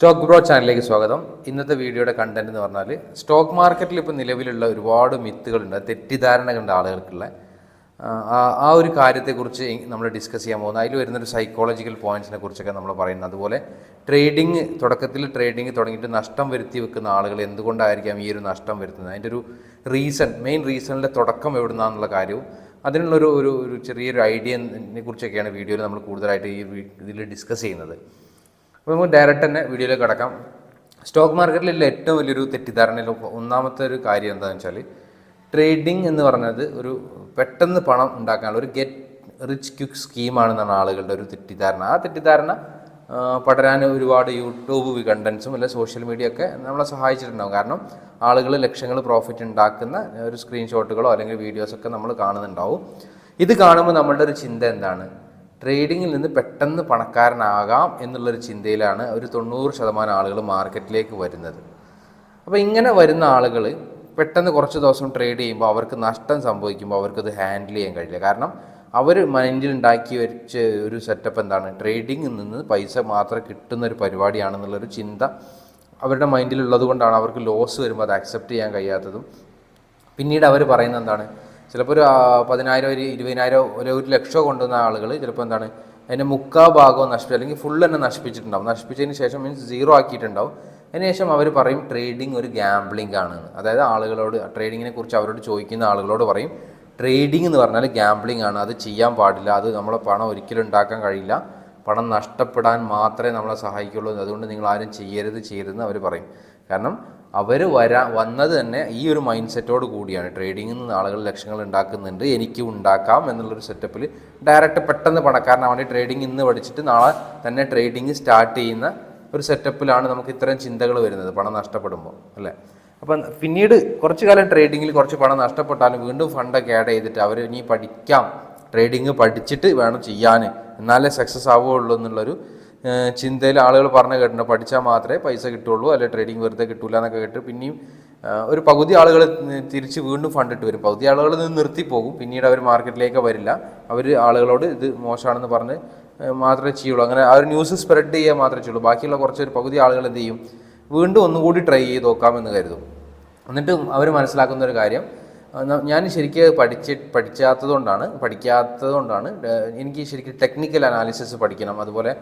Stock bro ചാനലിലേക്ക് സ്വാഗതം. ഇന്നത്തെ വീഡിയോയുടെ കണ്ടന്റ് എന്ന് പറഞ്ഞാൽ സ്റ്റോക്ക് മാർക്കറ്റിൽ ഇപ്പോൾ നിലവിലുള്ള ഒരുപാട് മിത്തുകളുണ്ട് തെറ്റിദ്ധാരണകളുണ്ട് ആളുകൾക്കുള്ള. ആ, ഒരു കാര്യത്തെക്കുറിച്ച് നമ്മൾ ഡിസ്കസ് ചെയ്യാൻ പോകുന്നത് അതിൽ വരുന്നൊരു സൈക്കോളജിക്കൽ പോയിന്റ്സിനെ കുറിച്ചൊക്കെ നമ്മൾ പറയുന്നത് അതുപോലെ ട്രേഡിംഗ് തുടക്കത്തിൽ ട്രേഡിംഗ് തുടങ്ങിയിട്ട് നഷ്ടം വരുത്തി വെക്കുന്ന ആളുകൾ എന്തുകൊണ്ടായിരിക്കാം ഈ ഒരു നഷ്ടം വരുത്തുന്നത്? അതിന്റെ ഒരു റീസൺ മെയിൻ റീസണിന്റെ തുടക്കം എവിടുന്നാന്നുള്ള കാര്യവും അതിനുള്ളൊരു ഒരു ഒരു ചെറിയൊരു ഐഡിയനെ കുറിച്ചൊക്കെയാണ് വീഡിയോയിൽ നമ്മൾ കൂടുതലായിട്ട് ഈ ഇതിൽ ഡിസ്കസ് ചെയ്യുന്നത്. അപ്പോൾ നമുക്ക് ഡയറക്റ്റ് തന്നെ വീഡിയോയിലേക്ക് കിടക്കാം. സ്റ്റോക്ക് മാർക്കറ്റിലുള്ള ഏറ്റവും വലിയൊരു തെറ്റിദ്ധാരണയിൽ ഒന്നാമത്തെ ഒരു കാര്യം എന്താണെന്ന് വെച്ചാൽ ട്രേഡിംഗ് എന്ന് പറഞ്ഞത് ഒരു പെട്ടെന്ന് പണം ഉണ്ടാക്കാനുള്ള ഒരു ഗെറ്റ് റിച്ച് ക്വിക്ക് സ്കീമാണെന്നാണ് ആളുകളുടെ ഒരു തെറ്റിദ്ധാരണ. ആ തെറ്റിദ്ധാരണ പടരാൻ ഒരുപാട് യൂട്യൂബ് കണ്ടൻസും അല്ലെ സോഷ്യൽ മീഡിയ ഒക്കെ നമ്മളെ സഹായിച്ചിട്ടുണ്ടാകും കാരണം ആളുകൾ ലക്ഷങ്ങൾ പ്രോഫിറ്റ് ഉണ്ടാക്കുന്ന ഒരു സ്ക്രീൻഷോട്ടുകളോ അല്ലെങ്കിൽ വീഡിയോസൊക്കെ നമ്മൾ കാണുന്നുണ്ടാവും. ഇത് കാണുമ്പോൾ നമ്മളുടെ ഒരു ചിന്ത എന്താണ്? ട്രേഡിങ്ങിൽ നിന്ന് പെട്ടെന്ന് പണക്കാരനാകാം എന്നുള്ളൊരു ചിന്തയിലാണ് ഒരു തൊണ്ണൂറ് ശതമാനം ആളുകൾ മാർക്കറ്റിലേക്ക് വരുന്നത്. അപ്പോൾ ഇങ്ങനെ വരുന്ന ആളുകൾ പെട്ടെന്ന് കുറച്ച് ദിവസം ട്രേഡ് ചെയ്യുമ്പോൾ അവർക്ക് നഷ്ടം സംഭവിക്കുമ്പോൾ അവർക്കത് ഹാൻഡിൽ ചെയ്യാൻ കഴിയില്ല. കാരണം അവർ മൈൻഡിൽ ഉണ്ടാക്കി വെച്ച ഒരു സെറ്റപ്പ് എന്താണ്? ട്രേഡിങ്ങിൽ നിന്ന് പൈസ മാത്രം കിട്ടുന്ന ഒരു പരിപാടിയാണെന്നുള്ളൊരു ചിന്ത അവരുടെ മൈൻഡിലുള്ളത് കൊണ്ടാണ് അവർക്ക് ലോസ് വരുമ്പോൾ അത് അക്സെപ്റ്റ് ചെയ്യാൻ കഴിയാത്തതും. പിന്നീട് അവർ പറയുന്നത് എന്താണ്? ചിലപ്പോൾ ഒരു പതിനായിരം ഒരു ഇരുപതിനായിരം ഒരു ഒരു ലക്ഷമോ കൊണ്ടുവന്ന ആളുകൾ ചിലപ്പോൾ എന്താണ് അതിന്റെ മുക്കാ ഭാഗവും നശിപ്പിച്ചു അല്ലെങ്കിൽ ഫുൾ തന്നെ നശിപ്പിച്ചിട്ടുണ്ടാവും. നശിപ്പിച്ചതിന് ശേഷം മീൻസ് സീറോ ആക്കിയിട്ടുണ്ടാവും. അതിനുശേഷം അവർ പറയും ട്രേഡിംഗ് ഒരു ഗാംബ്ലിംഗ് ആണ് അതായത് ആളുകളോട് ട്രേഡിങ്ങിനെ കുറിച്ച് അവരോട് ചോദിക്കുന്ന ആളുകളോട് പറയും ട്രേഡിംഗ് എന്ന് പറഞ്ഞാൽ ഗാംബ്ലിംഗ് ആണ്. അത് ചെയ്യാൻ പാടില്ല. അത് നമ്മളെ പണം ഒരിക്കലും ഉണ്ടാക്കാൻ കഴിയില്ല. പണം നഷ്ടപ്പെടാൻ മാത്രമേ നമ്മളെ സഹായിക്കുള്ളൂ. അതുകൊണ്ട് നിങ്ങൾ ആരും ചെയ്യരുത് ചെയ്യരുതെന്ന് അവർ പറയും. കാരണം അവർ വരാ വന്നത് തന്നെ ഈ ഒരു മൈൻഡ് സെറ്റോട് കൂടിയാണ്. ട്രേഡിങ്ങിൽ നിന്ന് ആളുകൾ ലക്ഷങ്ങൾ ഉണ്ടാക്കുന്നുണ്ട് എനിക്ക് ഉണ്ടാക്കാം എന്നുള്ളൊരു സെറ്റപ്പിൽ ഡയറക്റ്റ് പെട്ടെന്ന് പണക്കാരനാവാൻ വേണ്ടി ട്രേഡിംഗ് ഇന്ന് പഠിച്ചിട്ട് നാളെ തന്നെ ട്രേഡിംഗ് സ്റ്റാർട്ട് ചെയ്യുന്ന ഒരു സെറ്റപ്പിലാണ് നമുക്ക് ഇത്തരം ചിന്തകൾ വരുന്നത് പണം നഷ്ടപ്പെടുമ്പോൾ. അല്ലേ? അപ്പം പിന്നീട് കുറച്ച് കാലം ട്രേഡിങ്ങിൽ കുറച്ച് പണം നഷ്ടപ്പെട്ടാലും വീണ്ടും ഫണ്ടൊക്കെ ആഡ് ചെയ്തിട്ട് അവർ ഇനി പഠിക്കാം ട്രേഡിങ് പഠിച്ചിട്ട് വേണം ചെയ്യാൻ. എന്നാലേ സക്സസ് ആവുകയുള്ളൂ എന്നുള്ളൊരു ചിന്തയിൽ ആളുകൾ പറഞ്ഞു കേട്ടിട്ടുണ്ട്. പഠിച്ചാൽ മാത്രമേ പൈസ കിട്ടുള്ളൂ അല്ലെ ട്രേഡിങ് വെറുതെ കിട്ടൂല എന്നൊക്കെ കേട്ട് പിന്നെയും ഒരു പകുതി ആളുകൾ തിരിച്ച് വീണ്ടും ഫണ്ട് ഇട്ട് വരും. പകുതി ആളുകൾ നിന്ന് നിർത്തിപ്പോകും പിന്നീട് അവർ മാർക്കറ്റിലേക്ക് വരില്ല. അവർ ആളുകളോട് ഇത് മോശമാണെന്ന് പറഞ്ഞ് മാത്രമേ ചെയ്യുള്ളൂ. അങ്ങനെ ആ ഒരു ന്യൂസ് സ്പ്രെഡ് ചെയ്യുക മാത്രമേ ചെയ്യുള്ളൂ. ബാക്കിയുള്ള കുറച്ച് ഒരു പകുതി ആളുകൾ എന്ത് ചെയ്യും? വീണ്ടും ഒന്നുകൂടി ട്രൈ ചെയ്ത് നോക്കാമെന്ന് കരുതും. എന്നിട്ട് അവർ മനസ്സിലാക്കുന്ന ഒരു കാര്യം ഞാൻ ശരിക്കും പഠിച്ച് പഠിക്കാത്തത് കൊണ്ടാണ് പഠിക്കാത്തത് കൊണ്ടാണ് ഏഹ്, എനിക്ക് ശരിക്കും ടെക്നിക്കൽ അനാലിസിസ് പഠിക്കണം. അതുപോലെ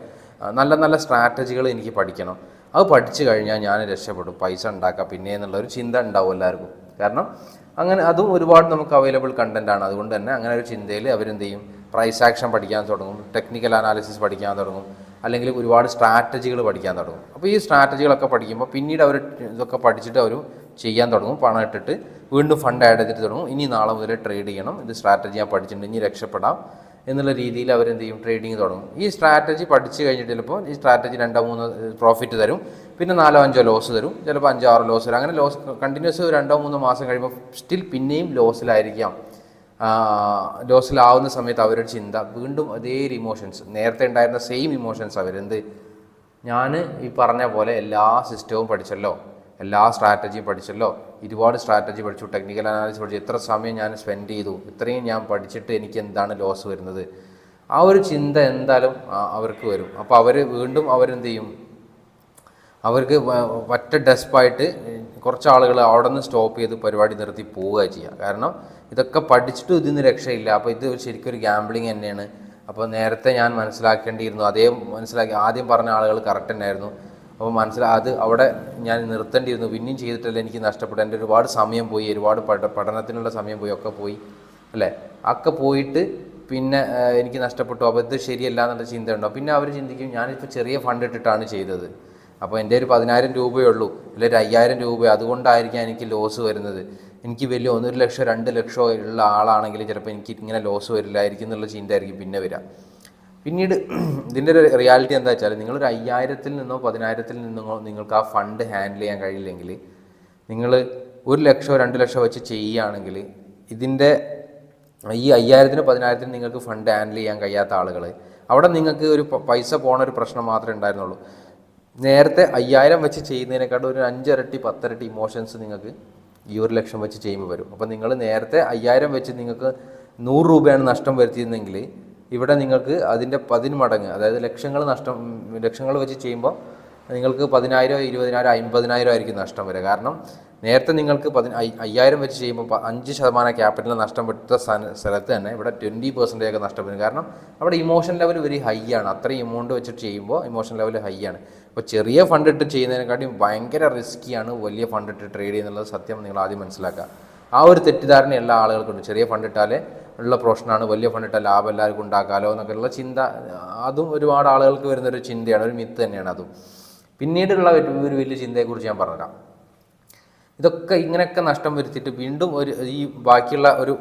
നല്ല നല്ല സ്ട്രാറ്റജികൾ എനിക്ക് പഠിക്കണം. അത് പഠിച്ചു കഴിഞ്ഞാൽ ഞാൻ രക്ഷപ്പെടും. പൈസ ഉണ്ടാക്കാം. പിന്നെ എന്നുള്ളൊരു ചിന്ത ഉണ്ടാവും എല്ലാവർക്കും. കാരണം അങ്ങനെ അതും ഒരുപാട് നമുക്ക് അവൈലബിൾ കണ്ടന്റ് ആണ്. അതുകൊണ്ട് തന്നെ അങ്ങനെ ഒരു ചിന്തയിൽ അവരെന്ത് ചെയ്യും? പ്രൈസ് ആക്ഷൻ പഠിക്കാൻ തുടങ്ങും. ടെക്നിക്കൽ അനാലിസിസ് പഠിക്കാൻ തുടങ്ങും. അല്ലെങ്കിൽ ഒരുപാട് സ്ട്രാറ്റജികൾ പഠിക്കാൻ തുടങ്ങും. അപ്പോൾ ഈ സ്ട്രാറ്റജികളൊക്കെ പഠിക്കുമ്പോൾ പിന്നീട് അവർ ഇതൊക്കെ പഠിച്ചിട്ട് അവർ ചെയ്യാൻ തുടങ്ങും. പണം ഇട്ടിട്ട് വീണ്ടും ഫണ്ട് ആഡ് ചെയ്തിട്ട് തുടങ്ങും. ഇനി നാളെ മുതൽ ട്രേഡ് ചെയ്യണം. ഇത് സ്ട്രാറ്റജി ഞാൻ പഠിച്ചിട്ടുണ്ട്. ഇനി രക്ഷപ്പെടാം. എന്നുള്ള രീതിയിൽ അവരെന്ത് ചെയ്യും ട്രേഡിങ് തുടങ്ങും. ഈ സ്ട്രാറ്റജി പഠിച്ചു കഴിഞ്ഞിട്ട് ചിലപ്പോൾ ഈ സ്ട്രാറ്റജി രണ്ടോ മൂന്നോ പ്രോഫിറ്റ് തരും. പിന്നെ നാലോ അഞ്ചോ ലോസ് തരും. ചിലപ്പോൾ അഞ്ചോ ആറോ ലോസ് തരും. അങ്ങനെ ലോസ് കണ്ടിന്യൂസ് രണ്ടോ മൂന്നോ മാസം കഴിയുമ്പോൾ സ്റ്റിൽ പിന്നെയും ലോസിലായിരിക്കാം ലോസിലാവുന്ന സമയത്ത് അവരുടെ ചിന്ത. വീണ്ടും അതേ ഇമോഷൻസ് നേരത്തെ ഉണ്ടായിരുന്ന സെയിം ഇമോഷൻസ് അവരെന്ത്? ഞാൻ ഈ പറഞ്ഞ പോലെ എല്ലാ സിസ്റ്റവും പഠിച്ചല്ലോ. എല്ലാ സ്ട്രാറ്റജിയും പഠിച്ചല്ലോ? ഒരുപാട് സ്ട്രാറ്റജി പഠിച്ചു. ടെക്നിക്കൽ അനാലിസിസ് പഠിച്ചു. എത്ര സമയം ഞാൻ സ്പെൻഡ് ചെയ്തു? ഇത്രയും ഞാൻ പഠിച്ചിട്ട് എനിക്ക് എന്താണ് ലോസ് വരുന്നത്? ആ ഒരു ചിന്ത എന്തായാലും അവർക്ക് വരും. അപ്പോൾ അവർ വീണ്ടും അവരെന്ത് ചെയ്യും? അവർക്ക് ഒറ്റ ഡെസ്പായിട്ട് കുറച്ച് ആളുകൾ അവിടെ നിന്ന് സ്റ്റോപ്പ് ചെയ്ത് പരിപാടി നിർത്തി പോവുക ചെയ്യുക കാരണം ഇതൊക്കെ പഠിച്ചിട്ട് ഇതിൽ നിന്ന് രക്ഷയില്ല. അപ്പോൾ ഇത് ശരിക്കും ഒരു ഗാംബ്ലിങ് തന്നെയാണ്. അപ്പോൾ നേരത്തെ ഞാൻ മനസ്സിലാക്കേണ്ടിയിരുന്നു. അതേ മനസ്സിലാക്കി ആദ്യം പറഞ്ഞ ആളുകൾ കറക്റ്റ് തന്നെയായിരുന്നു. അപ്പോൾ മനസ്സിലായി അത് അവിടെ ഞാൻ നിർത്തേണ്ടിയിരുന്നു. പിന്നെയും ചെയ്തിട്ടല്ല എനിക്ക് നഷ്ടപ്പെട്ടു. എന്റെ ഒരുപാട് സമയം പോയി ഒരുപാട് പഠ പഠനത്തിനുള്ള സമയം പോയി ഒക്കെ പോയി അല്ലേ? ഒക്കെ പോയിട്ട് പിന്നെ എനിക്ക് നഷ്ടപ്പെട്ടു. അപ്പോൾ ഇത് ശരിയല്ല എന്നുള്ള ചിന്ത ഉണ്ടാവും പിന്നെ അവർ ചിന്തിക്കും ഞാനിപ്പോൾ ചെറിയ ഫണ്ട് ഇട്ടിട്ടാണ് ചെയ്തത്. അപ്പോൾ എന്റെ ഒരു പതിനായിരം രൂപയേ ഉള്ളൂ അല്ലെങ്കിൽ ഒരു അയ്യായിരം രൂപ അതുകൊണ്ടായിരിക്കാം എനിക്ക് ലോസ് വരുന്നത്. എനിക്ക് വലിയ ഒന്നൊരു ലക്ഷം രണ്ട് ലക്ഷമോ ഉള്ള ആളാണെങ്കിൽ ചിലപ്പോൾ എനിക്ക് ഇങ്ങനെ ലോസ് വരില്ലായിരിക്കും എന്നുള്ള ചിന്തയായിരിക്കും പിന്നെ വരിക. പിന്നീട് ഇതിന്റെ ഒരു റിയാലിറ്റി എന്താ വെച്ചാൽ നിങ്ങളൊരു അയ്യായിരത്തിൽ നിന്നോ പതിനായിരത്തിൽ നിന്നോ നിങ്ങൾക്ക് ആ ഫണ്ട് ഹാൻഡിൽ ചെയ്യാൻ കഴിയില്ലെങ്കിൽ നിങ്ങൾ ഒരു ലക്ഷമോ രണ്ട് ലക്ഷമോ വെച്ച് ചെയ്യുകയാണെങ്കിൽ ഇതിന്റെ ഈ അയ്യായിരത്തിന് പതിനായിരത്തിന് നിങ്ങൾക്ക് ഫണ്ട് ഹാൻഡിൽ ചെയ്യാൻ കഴിയാത്ത ആളുകൾ അവിടെ നിങ്ങൾക്ക് ഒരു പൈസ പോണ ഒരു പ്രശ്നം മാത്രമേ ഉണ്ടായിരുന്നുള്ളൂ. നേരത്തെ അയ്യായിരം വെച്ച് ചെയ്യുന്നതിനെക്കാട്ടും ഒരു അഞ്ചിരട്ടി പത്തിരട്ടി ഇമോഷൻസ് നിങ്ങൾക്ക് ഈ ഒരു ലക്ഷം വെച്ച് ചെയ്യുമ്പോൾ വരും. അപ്പോൾ നിങ്ങൾ നേരത്തെ അയ്യായിരം വെച്ച് നിങ്ങൾക്ക് നൂറ് രൂപയാണ് നഷ്ടം വരുത്തിയിരുന്നെങ്കിൽ ഇവിടെ നിങ്ങൾക്ക് അതിന്റെ പതിന് മടങ്ങ് അതായത് ലക്ഷങ്ങൾ നഷ്ടം ലക്ഷങ്ങൾ വെച്ച് ചെയ്യുമ്പോൾ നിങ്ങൾക്ക് പതിനായിരം ഇരുപതിനായിരം അമ്പതിനായിരം ആയിരിക്കും നഷ്ടം വരിക. കാരണം നേരത്തെ നിങ്ങൾക്ക് പതി അയ്- അയ്യായിരം വെച്ച് ചെയ്യുമ്പോൾ അഞ്ച് ശതമാനം ക്യാപിറ്റൽ നഷ്ടം പെട്ട സ്ഥലത്ത് തന്നെ ഇവിടെ ട്വന്റി പെർസെന്റേജ് ഒക്കെ നഷ്ടം വരും. കാരണം അവിടെ ഇമോഷൻ ലെവൽ വെരി ഹൈ ആണ്. അത്രയും എമൗണ്ട് വെച്ചിട്ട് ചെയ്യുമ്പോൾ ഇമോഷൻ ലെവൽ ഹൈ ആണ്. അപ്പോൾ ചെറിയ ഫണ്ട് ഇട്ട് ചെയ്യുന്നതിനെക്കാട്ടിയും ഭയങ്കര റിസ്ക്കിയാണ് വലിയ ഫണ്ട് ഇട്ട് ട്രേഡ് ചെയ്യുന്നുള്ളത് സത്യം നിങ്ങൾ ആദ്യം മനസ്സിലാക്കുക. ആ ഒരു തെറ്റിദ്ധാരണ എല്ലാ ആളുകൾക്കുണ്ട്. ചെറിയ ഫണ്ട് ഇട്ടാലേ ഉള്ള പ്രൊഫഷനാണ് വലിയ ഫണ്ടിട്ട ലാഭം എല്ലാവർക്കും ഉണ്ടാക്കാലോ എന്നൊക്കെയുള്ള ചിന്ത. അതും ഒരുപാട് ആളുകൾക്ക് വരുന്നൊരു ചിന്തയാണ് ഒരു മിത്ത് തന്നെയാണ് അതും. പിന്നീടുള്ള ഒരു വലിയ ചിന്തയെക്കുറിച്ച് ഞാൻ പറഞ്ഞുതരാം. ഇതൊക്കെ ഇങ്ങനെയൊക്കെ നഷ്ടം വരുത്തിയിട്ട് വീണ്ടും ഒരു ഈ ബാക്കിയുള്ള ഒരു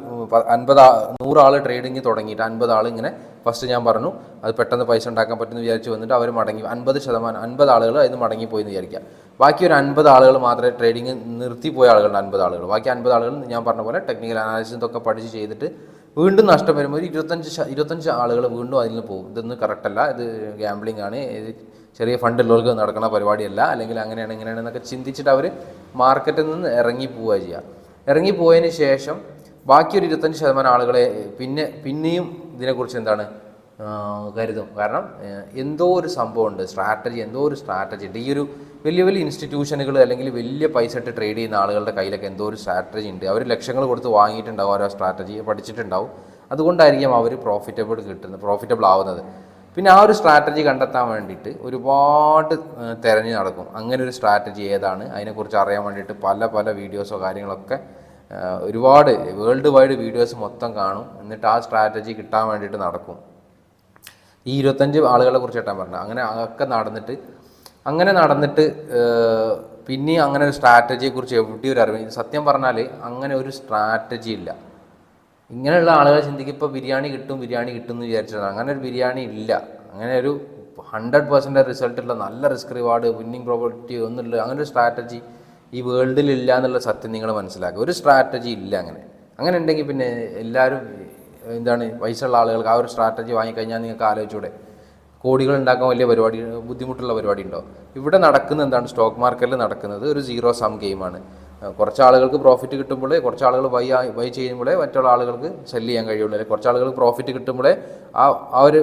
അൻപത് ആ- നൂറ് ആൾ ട്രേഡിങ് തുടങ്ങിയിട്ട് അൻപത് ആൾ ഇങ്ങനെ ഫസ്റ്റ് ഞാൻ പറഞ്ഞു അത് പെട്ടെന്ന് പൈസ ഉണ്ടാക്കാൻ പറ്റുമെന്ന് വിചാരിച്ച് വന്നിട്ട് അവർ മടങ്ങി അൻപത് ശതമാനം അൻപത് ആളുകൾ അതിന് മടങ്ങിപ്പോയി എന്ന് വിചാരിക്കുക. ബാക്കി ഒരു അൻപത് ആളുകൾ മാത്രമേ ട്രേഡിങ് നിർത്തിപ്പോയ ആളുകളുണ്ട് അൻപത് ആളുകൾ ബാക്കി അൻപത് ആളുകൾ ഞാൻ പറഞ്ഞ പോലെ ടെക്നിക്കൽ അനാലിസിസ് ഒക്കെ പഠിച്ച് ചെയ്തിട്ട് വീണ്ടും നഷ്ടം വരുമ്പോൾ ഒരു ഇരുപത്തഞ്ച് ഇരുപത്തഞ്ച് ആളുകൾ വീണ്ടും അതിൽ നിന്ന് പോകും. ഇതൊന്നും കറക്റ്റ് അല്ല. ഇത് ഗാംബ്ലിംഗ് ആണ്. ഇത് ചെറിയ ഫണ്ട് ഉള്ളവർക്ക് നടക്കുന്ന പരിപാടിയല്ല. അല്ലെങ്കിൽ അങ്ങനെയാണ് ഇങ്ങനെയാണ് എന്നൊക്കെ ചിന്തിച്ചിട്ട് അവർ മാർക്കറ്റിൽ നിന്ന് ഇറങ്ങി പോവുക ചെയ്യുക ഇറങ്ങി പോയതിന് ശേഷം ബാക്കി ഒരു ഇരുപത്തഞ്ച് ശതമാനം ആളുകളെ പിന്നെ പിന്നെയും ഇതിനെക്കുറിച്ച് എന്താണ് കരുതും. കാരണം എന്തോ ഒരു സംഭവമുണ്ട് സ്ട്രാറ്റജി എന്തോ ഒരു സ്ട്രാറ്റജി ഉണ്ട്. ഈ ഒരു വലിയ വലിയ ഇൻസ്റ്റിറ്റ്യൂഷനുകൾ അല്ലെങ്കിൽ വലിയ പൈസ ഇട്ട് ട്രേഡ് ചെയ്യുന്ന ആളുകളുടെ കയ്യിലൊക്കെ എന്തോ ഒരു സ്ട്രാറ്റജി ഉണ്ട്. അവർ ലക്ഷങ്ങൾ കൊടുത്ത് വാങ്ങിയിട്ടുണ്ടാവും ഓരോ സ്ട്രാറ്റജി പഠിച്ചിട്ടുണ്ടാവും. അതുകൊണ്ടായിരിക്കും അവർ പ്രോഫിറ്റബിൾ കിട്ടുന്നത് പ്രോഫിറ്റബിൾ ആവുന്നത്. പിന്നെ ആ ഒരു സ്ട്രാറ്റജി കണ്ടെത്താൻ വേണ്ടിയിട്ട് ഒരുപാട് തിരഞ്ഞു നടക്കും. അങ്ങനെ ഒരു സ്ട്രാറ്റജി ഏതാണ്? അതിനെക്കുറിച്ച് അറിയാൻ വേണ്ടിയിട്ട് പല പല വീഡിയോസോ കാര്യങ്ങളൊക്കെ ഒരുപാട് വേൾഡ് വൈഡ് വീഡിയോസ് മൊത്തം കാണും. എന്നിട്ട് ആ സ്ട്രാറ്റജി കിട്ടാൻ വേണ്ടിയിട്ട് നടക്കും. ഈ ഇരുപത്തഞ്ച് ആളുകളെ കുറിച്ച് കേട്ടാൻ പറഞ്ഞു അങ്ങനെ ഒക്കെ നടന്നിട്ട് അങ്ങനെ നടന്നിട്ട് പിന്നെ അങ്ങനെ ഒരു സ്ട്രാറ്റജിയെക്കുറിച്ച് എവിടെ ഒരു അറിവ്. സത്യം പറഞ്ഞാൽ അങ്ങനെ ഒരു സ്ട്രാറ്റജി ഇല്ല. ഇങ്ങനെയുള്ള ആളുകൾ ചിന്തിക്കും ഇപ്പോൾ ബിരിയാണി കിട്ടും ബിരിയാണി കിട്ടും എന്ന് വിചാരിച്ചതാണ്. അങ്ങനെ ഒരു ബിരിയാണി ഇല്ല. അങ്ങനെ ഒരു ഹൺഡ്രഡ് പെർസെന്റ് റിസൾട്ടുള്ള നല്ല റിസ്ക് റിവാർഡ് വിന്നിങ് പ്രോപ്പർട്ടി ഒന്നുമില്ല അങ്ങനെ ഒരു സ്ട്രാറ്റജി ഈ വേൾഡിൽ ഇല്ല എന്നുള്ള സത്യം നിങ്ങൾ മനസ്സിലാക്കുക. ഒരു സ്ട്രാറ്റജി ഇല്ല അങ്ങനെ. അങ്ങനെ ഉണ്ടെങ്കിൽ പിന്നെ എല്ലാവരും എന്താണ് വയസ്സുള്ള ആളുകൾക്ക് ആ ഒരു സ്ട്രാറ്റജി വാങ്ങിക്കഴിഞ്ഞാൽ നിങ്ങൾക്ക് ആലോചിച്ചൂടെ. കോടികൾ ഉണ്ടാക്കാൻ വലിയ പരിപാടി ബുദ്ധിമുട്ടുള്ള പരിപാടി ഉണ്ടോ? ഇവിടെ നടക്കുന്ന എന്താണ് സ്റ്റോക്ക് മാർക്കറ്റിൽ നടക്കുന്നത് ഒരു സീറോ സം ഗെയിമാണ് കുറച്ച് ആളുകൾക്ക് പ്രോഫിറ്റ് കിട്ടുമ്പോഴേ കുറച്ച് ആളുകൾ വൈ വൈ ചെയ്യുമ്പോഴേ മറ്റുള്ള ആളുകൾക്ക് സെൽ ചെയ്യാൻ കഴിയുള്ളൂ. അല്ലെങ്കിൽ കുറച്ച് ആളുകൾക്ക് പ്രോഫിറ്റ് കിട്ടുമ്പോഴേ ആ ആ ഒരു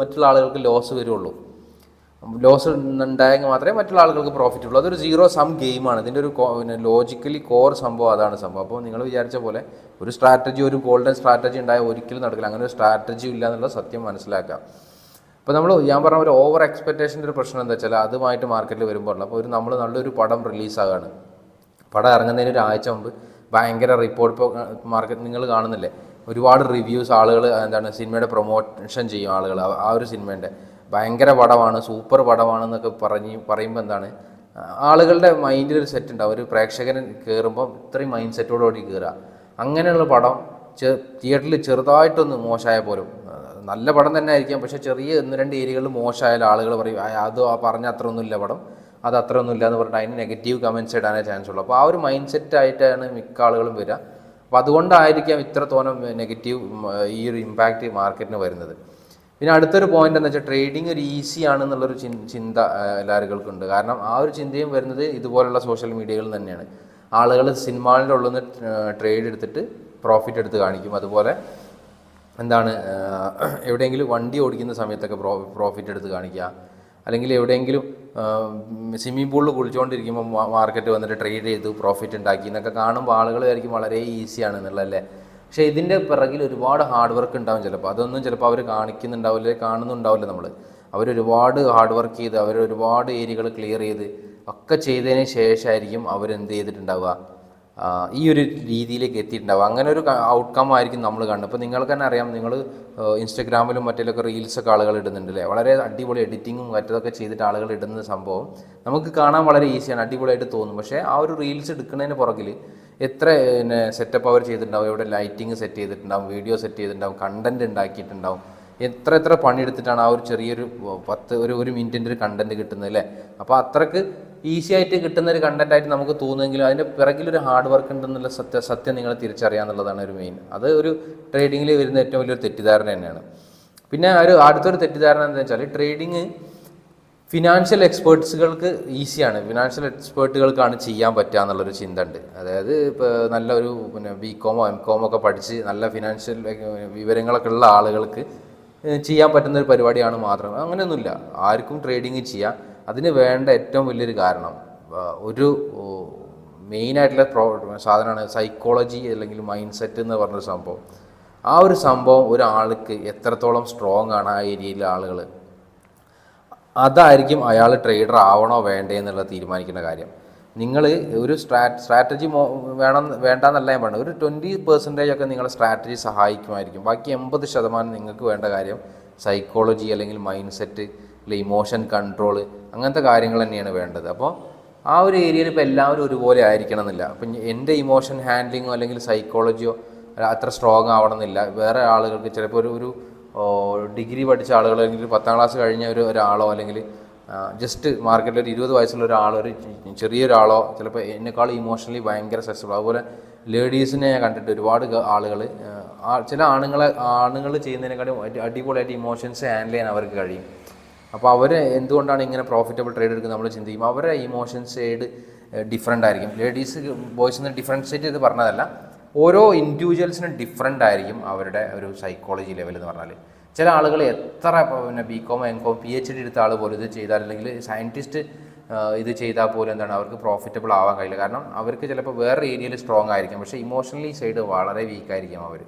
മറ്റുള്ള ആളുകൾക്ക് ലോസ് വരുള്ളൂ. ലോസ് ഉണ്ടായെങ്കിൽ മാത്രമേ മറ്റുള്ള ആളുകൾക്ക് പ്രോഫിറ്റ് ഉള്ളൂ. അതൊരു സീറോ സം ഗെയിമാണ് ഇതിന്റെ ഒരു പിന്നെ ലോജിക്കലി കോർ സംഭവം അതാണ് സംഭവം. അപ്പോൾ നിങ്ങൾ വിചാരിച്ച പോലെ ഒരു സ്ട്രാറ്റജി ഒരു ഗോൾഡൻ സ്ട്രാറ്റജി ഉണ്ടായാൽ ഒരിക്കലും നടക്കില്ല. അങ്ങനെ ഒരു സ്ട്രാറ്റജി ഇല്ല എന്നുള്ള സത്യം മനസ്സിലാക്കാം. അപ്പോൾ നമ്മൾ ഞാൻ പറഞ്ഞ ഒരു ഓവർ എക്സ്പെക്റ്റേഷന്റെ ഒരു പ്രശ്നം എന്താ വെച്ചാൽ അതുമായിട്ട് മാർക്കറ്റിൽ വരുമ്പോൾ അപ്പോൾ ഒരു നമ്മൾ നല്ലൊരു പടം റിലീസാകാണ് പടം ഇറങ്ങുന്നതിന് ഒരു ആഴ്ച മുമ്പ് ഭയങ്കര റിപ്പോർട്ട് ഇപ്പോൾ മാർക്കറ്റ് നിങ്ങൾ കാണുന്നില്ലേ? ഒരുപാട് റിവ്യൂസ് ആളുകൾ എന്താണ് സിനിമയുടെ പ്രൊമോഷൻ ചെയ്യും ആളുകൾ ആ- ആ ഒരു സിനിമേന്റെ ഭയങ്കര പടമാണ് സൂപ്പർ പടമാണെന്നൊക്കെ പറഞ്ഞ് പറയുമ്പോൾ എന്താണ് ആളുകളുടെ മൈൻഡിൽ ഒരു സെറ്റ് ഉണ്ടാവും. ഒരു പ്രേക്ഷകൻ കയറുമ്പോൾ ഇത്രയും മൈൻഡ് സെറ്റോടുകൂടി കയറുക അങ്ങനെയുള്ള പടം തിയേറ്ററിൽ ചെറുതായിട്ടൊന്ന് മോശമായ പോലും. നല്ല പടം തന്നെ ആയിരിക്കാം. പക്ഷേ ചെറിയ ഒന്ന് രണ്ട് ഏരിയകളിൽ മോശമായാലും ആളുകൾ പറയും "ആ, അത് ആ പറഞ്ഞ അത്ര ഒന്നുമില്ല പടം. അത് അത്ര ഒന്നുമില്ല എന്ന് പറഞ്ഞിട്ട് അതിന് നെഗറ്റീവ് കമന്റ്സ് ഇടാനേ ചാൻസ് ഉള്ളൂ. അപ്പോൾ ആ ഒരു മൈൻഡ് സെറ്റ് ആയിട്ടാണ് മിക്ക ആളുകളും വരിക. അപ്പോൾ അതുകൊണ്ടായിരിക്കാം ഇത്രത്തോളം നെഗറ്റീവ് ഈ ഒരു ഇമ്പാക്റ്റ് മാർക്കറ്റിന് വരുന്നത്. പിന്നെ അടുത്തൊരു പോയിന്റ് എന്ന് വെച്ചാൽ ട്രേഡിംഗ് ഒരു ഈസി ആണെന്നുള്ളൊരു ചിന്ത എല്ലാവർക്കും ഉണ്ട്. കാരണം ആ ഒരു ചിന്തയും വരുന്നത് ഇതുപോലുള്ള സോഷ്യൽ മീഡിയകളിൽ തന്നെയാണ്. ആളുകൾ സിനിമകളുടെ ഉള്ളിൽ നിന്ന് ട്രേഡ് എടുത്തിട്ട് പ്രോഫിറ്റ് എടുത്ത് കാണിക്കും. അതുപോലെ എന്താണ് എവിടെയെങ്കിലും വണ്ടി ഓടിക്കുന്ന സമയത്തൊക്കെ പ്രോ പ്രോഫിറ്റ് എടുത്ത് കാണിക്കുക. അല്ലെങ്കിൽ എവിടെയെങ്കിലും സ്വിമ്മിംഗ് പൂളിൽ കുളിച്ചുകൊണ്ടിരിക്കുമ്പോൾ മാർക്കറ്റ് വന്നിട്ട് ട്രേഡ് ചെയ്തു പ്രോഫിറ്റ് ഉണ്ടാക്കി എന്നൊക്കെ കാണുമ്പോൾ ആളുകൾ ആയിരിക്കും വളരെ ഈസിയാണ് എന്നുള്ളതല്ലേ. പക്ഷേ ഇതിന്റെ പിറകിൽ ഒരുപാട് ഹാർഡ് വർക്ക് ഉണ്ടാവും ചിലപ്പോൾ. അതൊന്നും ചിലപ്പോൾ അവർ കാണിക്കുന്നുണ്ടാവില്ല കാണുന്നുണ്ടാവില്ല നമ്മൾ അവർ ഒരുപാട് ഹാർഡ് വർക്ക് ചെയ്ത് അവർ ഒരുപാട് ഏരിയകൾ ക്ലിയർ ചെയ്ത് ഒക്കെ ചെയ്തതിന് ശേഷമായിരിക്കും അവരെന്ത് ചെയ്തിട്ടുണ്ടാവുക? ഈ ഒരു രീതിയിലേക്ക് എത്തിയിട്ടുണ്ടാവുക. അങ്ങനെ ഒരു ഔട്ട്കം ആയിരിക്കും നമ്മൾ കാണുന്നത്. ഇപ്പോൾ നിങ്ങൾക്ക് തന്നെ അറിയാം നിങ്ങൾ ഇൻസ്റ്റഗ്രാമിലും മറ്റിലൊക്കെ റീൽസൊക്കെ ആളുകൾ ഇടുന്നുണ്ടല്ലേ വളരെ അടിപൊളി എഡിറ്റിങ്ങും മറ്റതൊക്കെ ചെയ്തിട്ട് ആളുകൾ ഇടുന്ന സംഭവം നമുക്ക് കാണാൻ വളരെ ഈസിയാണ് അടിപൊളിയായിട്ട് തോന്നും. പക്ഷേ ആ ഒരു റീൽസ് എടുക്കുന്നതിന് പുറകിൽ എത്ര പിന്നെ സെറ്റപ്പ് അവർ ചെയ്തിട്ടുണ്ടാവും? എവിടെ ലൈറ്റിംഗ് സെറ്റ് ചെയ്തിട്ടുണ്ടാവും? വീഡിയോ സെറ്റ് ചെയ്തിട്ടുണ്ടാവും? കണ്ടന്റ് ഉണ്ടാക്കിയിട്ടുണ്ടാവും? എത്ര എത്ര പണിയെടുത്തിട്ടാണ് ആ ഒരു ചെറിയൊരു പത്ത് ഒരു ഒരു മിനിറ്റിന്റെ ഒരു കണ്ടന്റ് കിട്ടുന്നത് അല്ലേ? അപ്പോൾ അത്രയ്ക്ക് ഈസി ആയിട്ട് കിട്ടുന്ന ഒരു കണ്ടന്റ് ആയിട്ട് നമുക്ക് തോന്നുമെങ്കിലും അതിന്റെ പിറകിലൊരു ഹാർഡ് വർക്ക് ഉണ്ടെന്നുള്ള സത്യ സത്യം നിങ്ങൾ തിരിച്ചറിയാന്നുള്ളതാണ് ഒരു മെയിൻ അത് ഒരു ട്രേഡിങ്ങിൽ വരുന്ന ഏറ്റവും വലിയൊരു തെറ്റിദ്ധാരണ തന്നെയാണ്. പിന്നെ ഒരു അടുത്തൊരു തെറ്റിദ്ധാരണ എന്താണെന്ന് വെച്ചാൽ ട്രേഡിങ് ഫിനാൻഷ്യൽ എക്സ്പേർട്സുകൾക്ക് ഈസിയാണ് ഫിനാൻഷ്യൽ എക്സ്പേർട്ടുകൾക്കാണ് ചെയ്യാൻ പറ്റുക എന്നുള്ളൊരു ചിന്ത ഉണ്ട് അതായത് ഇപ്പോൾ നല്ലൊരു പിന്നെ ബി കോമോ എം കോമോ ഒക്കെ പഠിച്ച് നല്ല ഫിനാൻഷ്യൽ വിവരങ്ങളൊക്കെ ഉള്ള ആളുകൾക്ക് ചെയ്യാൻ പറ്റുന്ന ഒരു പരിപാടിയാണ് മാത്രം. അങ്ങനെയൊന്നുമില്ല. ആർക്കും ട്രേഡിങ് ചെയ്യാം. അതിന് വേണ്ട ഏറ്റവും വലിയൊരു കാരണം ഒരു മെയിനായിട്ടുള്ള പ്രോ സാധനമാണ് സൈക്കോളജി അല്ലെങ്കിൽ മൈൻഡ് സെറ്റ് എന്ന് പറഞ്ഞൊരു സംഭവം. ആ ഒരു സംഭവം ഒരാൾക്ക് എത്രത്തോളം സ്ട്രോങ് ആണ് ആ ഏരിയയിലെ ആളുകൾ അതായിരിക്കും അയാൾ ട്രേഡർ ആവണോ വേണ്ടേ എന്നുള്ള തീരുമാനിക്കുന്ന കാര്യം. നിങ്ങൾ ഒരു സ്ട്രാ സ്ട്രാറ്റജി വേണം വേണ്ടെന്നല്ല ഞാൻ പറഞ്ഞത്. ഒരു ട്വന്റി പെർസെന്റേജ് ഒക്കെ നിങ്ങളെ സ്ട്രാറ്റജി സഹായിക്കുമായിരിക്കും. ബാക്കി എൺപത് ശതമാനം നിങ്ങൾക്ക് വേണ്ട കാര്യം സൈക്കോളജി അല്ലെങ്കിൽ മൈൻഡ് സെറ്റ് അല്ലെങ്കിൽ ഇമോഷൻ കൺട്രോൾ അങ്ങനത്തെ കാര്യങ്ങൾ തന്നെയാണ് വേണ്ടത്. അപ്പോൾ ആ ഒരു ഏരിയയിൽ ഇപ്പോൾ എല്ലാവരും ഒരുപോലെ ആയിരിക്കണം എന്നില്ല അപ്പം എന്റെ ഇമോഷൻ ഹാൻഡ്ലിങ്ങോ അല്ലെങ്കിൽ സൈക്കോളജിയോ അത്ര സ്ട്രോങ് ആവണമെന്നില്ല. വേറെ ആളുകൾക്ക് ചിലപ്പോൾ ഒരു ഒരു ഡിഗ്രി പഠിച്ച ആളുകൾ അല്ലെങ്കിൽ പത്താം ക്ലാസ് കഴിഞ്ഞ ഒരു ഒരാളോ അല്ലെങ്കിൽ ജസ്റ്റ് മാർക്കറ്റിൽ ഒരു ഇരുപത് വയസ്സുള്ള ഒരാളോ ഒരു ചെറിയൊരാളോ ചിലപ്പോൾ എന്നെക്കാൾ ഇമോഷണലി ഭയങ്കര സ്ട്രെസ്ഫുൾ അതുപോലെ ലേഡീസിനെ ഞാൻ കണ്ടിട്ട് ഒരുപാട് ആളുകൾ ചില ആണുങ്ങളെ ആണുങ്ങൾ ചെയ്യുന്നതിനെക്കാളും അടിപൊളിയായിട്ട് ഇമോഷൻസ് ഹാൻഡിൽ ചെയ്യാൻ അവർക്ക് കഴിയും. അപ്പോൾ അവർ എന്തുകൊണ്ടാണ് ഇങ്ങനെ പ്രോഫിറ്റബിൾ ട്രേഡ് എടുക്കുന്നത് നമ്മൾ ചിന്തിക്കും. അവരെ ഇമോഷൻസ് സൈഡ് ഡിഫറെന്റ് ആയിരിക്കും. ലേഡീസ് ബോയ്സ് ബോയ്സിന് ഡിഫറൻഷിയേറ്റ് ചെയ്ത് പറഞ്ഞതല്ല. ഓരോ ഇൻഡിവിജ്വൽസിനും ഡിഫറെന്റ് ആയിരിക്കും അവരുടെ ഒരു സൈക്കോളജി ലെവൽ എന്ന് പറഞ്ഞാൽ ചില ആളുകൾ എത്ര പിന്നെ B com M com P H D എടുത്ത ആൾ പോലും ഇത് ചെയ്താൽ അല്ലെങ്കിൽ സയന്റിസ്റ്റ് ഇത് ചെയ്താൽ പോലും എന്താണ് അവർക്ക് പ്രോഫിറ്റബിൾ ആവാൻ കഴിയില്ല. കാരണം അവർക്ക് ചിലപ്പോൾ വേറെ ഏരിയയിൽ സ്ട്രോങ് ആയിരിക്കും. പക്ഷേ ഇമോഷണലി സൈഡ് വളരെ വീക്കായിരിക്കും അവർ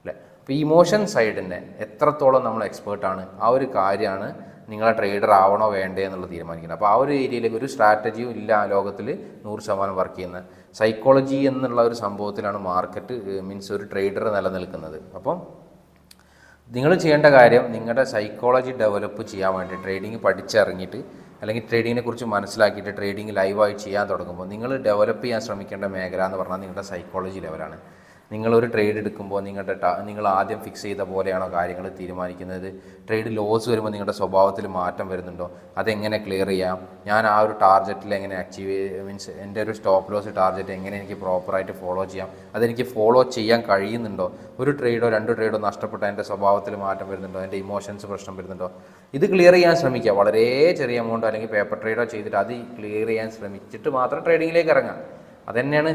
അല്ലേ? അപ്പോൾ ഈ ഇമോഷൻ സൈഡിനെ എത്രത്തോളം നമ്മൾ എക്സ്പേർട്ടാണ് ആ ഒരു കാര്യമാണ് നിങ്ങളെ ട്രേഡർ ആവണോ വേണ്ടേ എന്നുള്ളത് തീരുമാനിക്കുന്നത്. അപ്പോൾ ആ ഒരു ഏരിയയിലേക്ക് ഒരു സ്ട്രാറ്റജിയും ഇല്ല ലോകത്തിൽ നൂറ് ശതമാനം വർക്ക് ചെയ്യുന്ന സൈക്കോളജി എന്നുള്ള ഒരു സംഭവത്തിലാണ് മാർക്കറ്റ് മീൻസ് ഒരു ട്രേഡർ നിലനിൽക്കുന്നത്. അപ്പം നിങ്ങൾ ചെയ്യേണ്ട കാര്യം നിങ്ങളുടെ സൈക്കോളജി ഡെവലപ്പ് ചെയ്യാൻ വേണ്ടി ട്രേഡിംഗ് പഠിച്ചിറങ്ങിയിട്ട് അല്ലെങ്കിൽ ട്രേഡിങ്ങിനെ കുറിച്ച് മനസ്സിലാക്കിയിട്ട് ട്രേഡിംഗ് ലൈവായി ചെയ്യാൻ തുടങ്ങുമ്പോൾ നിങ്ങൾ ഡെവലപ്പ് ചെയ്യാൻ ശ്രമിക്കേണ്ട മേഖല എന്ന് പറഞ്ഞാൽ നിങ്ങളുടെ സൈക്കോളജി ലെവലാണ് നിങ്ങളൊരു ട്രേഡ് എടുക്കുമ്പോൾ നിങ്ങളുടെ നിങ്ങൾ ആദ്യം ഫിക്സ് ചെയ്ത പോലെയാണോ കാര്യങ്ങൾ തീരുമാനിക്കുന്നത്? ട്രേഡ് ലോസ് വരുമ്പോൾ നിങ്ങളുടെ സ്വഭാവത്തിൽ മാറ്റം വരുന്നുണ്ടോ? അതെങ്ങനെ ക്ലിയർ ചെയ്യാം? ഞാൻ ആ ഒരു ടാർഗറ്റിൽ എങ്ങനെ അച്ചീവ് മീൻസ് എന്റെ ഒരു സ്റ്റോപ്പ് ലോസ് ടാർഗറ്റ് എങ്ങനെ എനിക്ക് പ്രോപ്പറായിട്ട് ഫോളോ ചെയ്യാം? അതെനിക്ക് ഫോളോ ചെയ്യാൻ കഴിയുന്നുണ്ടോ? ഒരു ട്രേഡോ രണ്ട് ട്രേഡോ നഷ്ടപ്പെട്ട എന്റെ സ്വഭാവത്തിൽ മാറ്റം വരുന്നുണ്ടോ? എന്റെ ഇമോഷൻസ് പ്രശ്നം വരുന്നുണ്ടോ? ഇത് ക്ലിയർ ചെയ്യാൻ ശ്രമിക്കുക. വളരെ ചെറിയ എമൗണ്ടോ അല്ലെങ്കിൽ പേപ്പർ ട്രേഡോ ചെയ്തിട്ട് അത് ക്ലിയർ ചെയ്യാൻ ശ്രമിച്ചിട്ട് മാത്രം ട്രേഡിങ്ങിലേക്ക് ഇറങ്ങാം അതന്നെയാണ്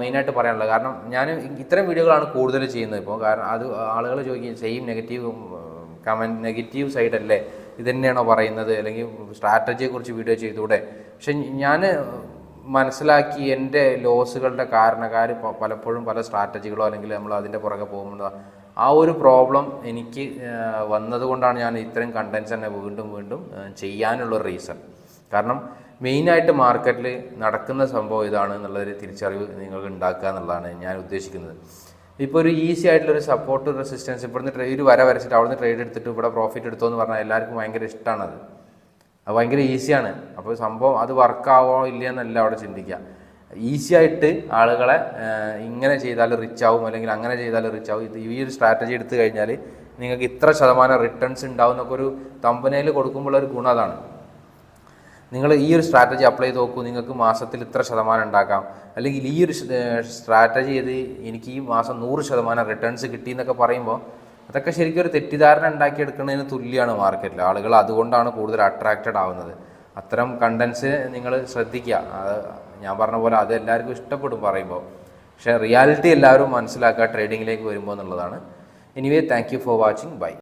മെയിനായിട്ട് പറയാനുള്ളത്. കാരണം ഞാൻ ഇത്തരം വീഡിയോകളാണ് കൂടുതൽ ചെയ്യുന്നത് ഇപ്പോൾ കാരണം അത് ആളുകൾ ചോദിക്കും സെയിം നെഗറ്റീവ് കമന്റ് നെഗറ്റീവ് സൈഡല്ലേ? ഇതന്നെയാണോ പറയുന്നത്? അല്ലെങ്കിൽ സ്ട്രാറ്റജിയെക്കുറിച്ച് വീഡിയോ ചെയ്തുകൂടെ പക്ഷെ ഞാൻ മനസ്സിലാക്കി എന്റെ ലോസുകളുടെ കാരണക്കാർ പലപ്പോഴും പല സ്ട്രാറ്റജികളോ അല്ലെങ്കിൽ നമ്മൾ അതിന്റെ പുറകെ പോകുമ്പോൾ ആ ഒരു പ്രോബ്ലം എനിക്ക് വന്നതുകൊണ്ടാണ് ഞാൻ ഇത്രയും കണ്ടൻസ് തന്നെ വീണ്ടും വീണ്ടും ചെയ്യാനുള്ള റീസൺ. കാരണം മെയിനായിട്ട് മാർക്കറ്റിൽ നടക്കുന്ന സംഭവം ഇതാണ് എന്നുള്ളൊരു തിരിച്ചറിവ് നിങ്ങൾക്ക് ഉണ്ടാക്കുക എന്നുള്ളതാണ് ഞാൻ ഉദ്ദേശിക്കുന്നത്. ഇപ്പോൾ ഒരു ഈസി ആയിട്ടുള്ളൊരു സപ്പോർട്ട് റെസിസ്റ്റൻസ് ഇവിടുന്ന് ട്രേ ഒരു വര വരച്ചിട്ട് അവിടുന്ന് ട്രേഡ് എടുത്തിട്ട് ഇവിടെ പ്രോഫിറ്റ് എടുത്തോ എന്ന് പറഞ്ഞാൽ എല്ലാവർക്കും ഭയങ്കര ഇഷ്ടമാണത് അത് ഭയങ്കര ഈസിയാണ് അപ്പോൾ സംഭവം അത് വർക്കാവോ ഇല്ല എന്നല്ല അവിടെ ചിന്തിക്കുക. ഈസി ആയിട്ട് ആളുകളെ ഇങ്ങനെ ചെയ്താൽ റിച്ച് ആവും അല്ലെങ്കിൽ അങ്ങനെ ചെയ്താൽ റിച്ച് ആവും. ഇത് ഈ ഒരു സ്ട്രാറ്റജി എടുത്തു കഴിഞ്ഞാൽ നിങ്ങൾക്ക് ഇത്ര ശതമാനം റിട്ടേൺസ് ഉണ്ടാവും എന്നൊക്കെ ഒരു തമ്പനയിൽ കൊടുക്കുമ്പോൾ ഒരു ഗുണം അതാണ്. നിങ്ങൾ ഈ ഒരു സ്ട്രാറ്റജി അപ്ലൈ ചെയ്ത് നോക്കൂ നിങ്ങൾക്ക് മാസത്തിൽ ഇത്ര ശതമാനം ഉണ്ടാക്കാം. അല്ലെങ്കിൽ ഈ ഒരു സ്ട്രാറ്റജി ചെയ്ത് എനിക്ക് ഈ മാസം നൂറ് ശതമാനം റിട്ടേൺസ് കിട്ടി എന്നൊക്കെ പറയുമ്പോൾ അതൊക്കെ ശരിക്കും ഒരു തെറ്റിദ്ധാരണ ഉണ്ടാക്കിയെടുക്കുന്നതിന് തുല്യമാണ് മാർക്കറ്റിൽ ആളുകൾ അതുകൊണ്ടാണ് കൂടുതൽ അട്രാക്റ്റഡ് ആവുന്നത്. അത്തരം കണ്ടൻസ് നിങ്ങൾ ശ്രദ്ധിക്കുക. അത് ഞാൻ പറഞ്ഞ പോലെ അത് എല്ലാവർക്കും ഇഷ്ടപ്പെടും പറയുമ്പോൾ പക്ഷേ റിയാലിറ്റി എല്ലാവരും മനസ്സിലാക്കുക ട്രേഡിങ്ങിലേക്ക് വരുമ്പോൾ എന്നുള്ളതാണ്. Anyway thank you for watching bye